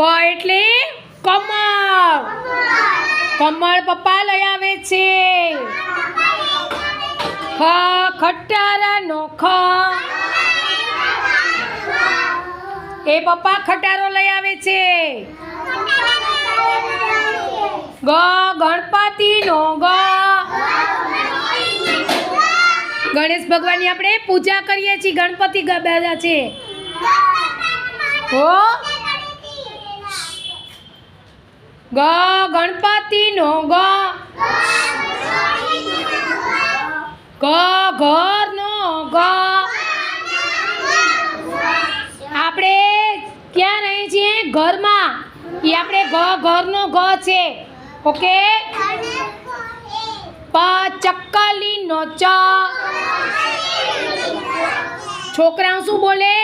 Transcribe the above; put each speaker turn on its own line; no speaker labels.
ક એટલે કમળ. કમળ પપ્પા લઈ આવે છે. ખ ખટારાનો ખ એ પપ્પા ખટારો લઈ આવે છે. ગ ગણપતિનો ગ. ગણેશ ભગવાનની આપણે પૂજા કરીએ છીએ. ગણપતિ ગ- બધા છે. હો? ગ ગણપતિનો ગ. ગ ઘરનો ગ. આપણે ક્યાં રહીએ છીએ? ઘરમાં. એ આપણે ઘ ઘરનો ગ છે. ઓકે? પ ચક્કલીનો ચ. છોકરાઓ શું બોલે?